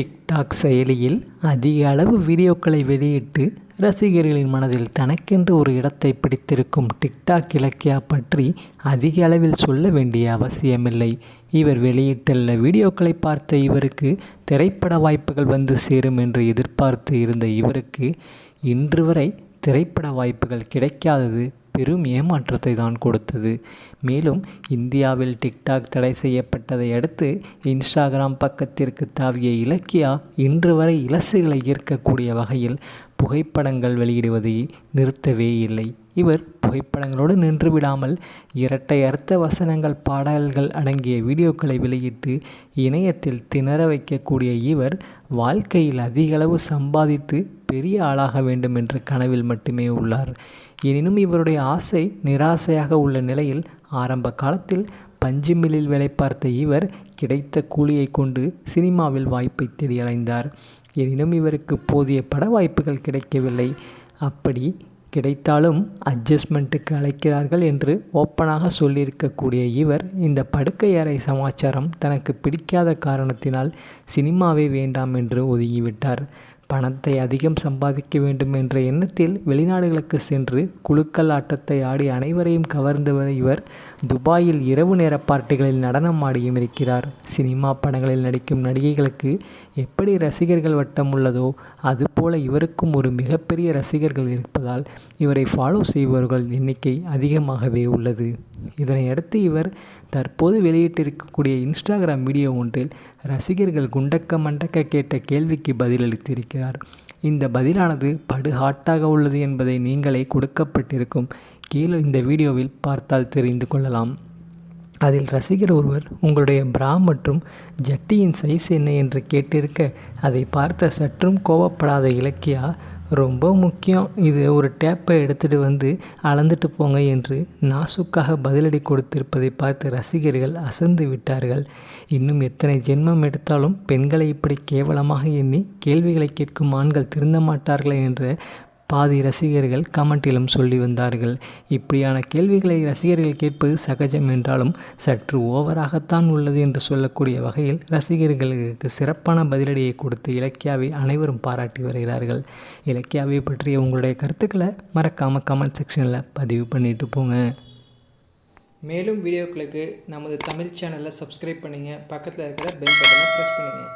TikTok செயலியில் அதிக அளவு வீடியோக்களை வெளியிட்டு ரசிகர்களின் மனதில் தனக்கென்று ஒரு இடத்தை பிடித்திருக்கும் டிக்டாக் இலக்கியா பற்றி அதிக அளவில் சொல்ல வேண்டிய அவசியமில்லை. இவர் வெளியிட்டுள்ள வீடியோக்களை பார்த்த இவருக்கு திரைப்பட வாய்ப்புகள் வந்து சேரும் என்று எதிர்பார்த்து இருந்த இவருக்கு இன்று வரை திரைப்பட வாய்ப்புகள் கிடைக்காதது பெரும் ஏமாற்றத்தை தான் கொடுத்தது. மேலும் இந்தியாவில் டிக்டாக் தடை செய்யப்பட்டதை அடுத்து இன்ஸ்டாகிராம் பக்கத்திற்கு தாவிய இலக்கியா இன்று வரை இலசுகளை ஈர்க்கக்கூடிய வகையில் புகைப்படங்கள் வெளியிடுவதை நிறுத்தவே இல்லை. இவர் புகைப்படங்களோடு நின்று விடாமல் இரட்டை அர்த்த வசனங்கள் பாடல்கள் அடங்கிய வீடியோக்களை வெளியிட்டு இணையத்தில் திணற வைக்கக்கூடிய இவர் வாழ்க்கையில் அதிகளவு சம்பாதித்து பெரிய ஆளாக வேண்டும் என்ற கனவில் மட்டுமே உள்ளார். எனினும் இவருடைய ஆசை நிராசையாக உள்ள நிலையில் ஆரம்ப காலத்தில் பஞ்சு மில்லில் வேலை பார்த்த இவர் கிடைத்த கூலியை கொண்டு சினிமாவில் வாய்ப்பை தேடி அலைந்தார் எனினும் இவருக்கு போதிய பட வாய்ப்புகள் கிடைக்கவில்லை. அப்படி கிடைத்தாலும் அட்ஜஸ்ட்மெண்ட்டுக்கு அழைக்கிறார்கள் என்று ஓப்பனாக சொல்லியிருக்கக்கூடிய இவர் இந்த படுக்கை அறை சமாச்சாரம் தனக்கு பிடிக்காத காரணத்தினால் சினிமாவே வேண்டாம் என்று ஒதுங்கிவிட்டார். பணத்தை அதிகம் சம்பாதிக்க வேண்டும் என்ற எண்ணத்தில் வெளிநாடுகளுக்கு சென்று குழுக்கள் ஆட்டத்தை ஆடி அனைவரையும் கவர்ந்து இவர் துபாயில் இரவு நேர பார்ட்டிகளில் நடனம் ஆடியும் இருக்கிறார். சினிமா படங்களில் நடிக்கும் நடிகைகளுக்கு எப்படி ரசிகர்கள் வட்டம் உள்ளதோ அதுபோல இவருக்கும் ஒரு மிகப்பெரிய ரசிகர்கள் இருப்பதால் இவரை ஃபாலோ செய்பவர்கள் எண்ணிக்கை அதிகமாகவே உள்ளது. இதனையடுத்து இவர் தற்போது வெளியிட்டிருக்கக்கூடிய இன்ஸ்டாகிராம் வீடியோ ஒன்றில் ரசிகர்கள் குண்டக்க மண்டக்க கேட்ட கேள்விக்கு பதிலளித்திருக்கிறார். இந்த பதிலானது படு ஹாட்டாக உள்ளது என்பதை நீங்களே கொடுக்கப்பட்டிருக்கும். கீழே இந்த வீடியோவில் பார்த்தால் தெரிந்து கொள்ளலாம். அதில் ரசிகர் ஒருவர் உங்களுடைய பிரா மற்றும் ஜட்டியின் சைஸ் என்ன? என்று கேட்டிருக்க அதை பார்த்த சற்றும் கோபப்படாத இலக்கியா? ரொம்ப முக்கியம். இது ஒரு டேப்பை எடுத்துகிட்டு வந்து அளந்துட்டு போங்க என்று நாசுக்காக பதிலடி கொடுத்திருப்பதை பார்த்து ரசிகர்கள் அசந்து விட்டார்கள். இன்னும் எத்தனை ஜென்மம் எடுத்தாலும் பெண்களை இப்படி கேவலமாக எண்ணி கேள்விகளை கேட்கும் ஆண்கள் திருந்த மாட்டார்களே என்ற பாதி ரசிகர்கள் கமெண்டிலும் சொல்லி வந்தார்கள். இப்படியான கேள்விகளை ரசிகர்கள் கேட்பது சகஜம் என்றாலும் சற்று ஓவராகத்தான் உள்ளது என்று சொல்லக்கூடிய வகையில் ரசிகர்களுக்கு சிறப்பான பதிலடியை கொடுத்து இலக்கியாவை அனைவரும் பாராட்டி வருகிறார்கள். இலக்கியாவை பற்றிய உங்களுடைய கருத்துக்களை மறக்காமல் கமெண்ட் செக்ஷனில் பதிவு பண்ணிட்டு போங்க. மேலும் வீடியோக்களுக்கு நமது தமிழ் சேனலை சப்ஸ்கிரைப் பண்ணுங்கள் பக்கத்தில் இருக்கிற பெல் பட்டனை ப்ரெஸ் பண்ணுங்கள்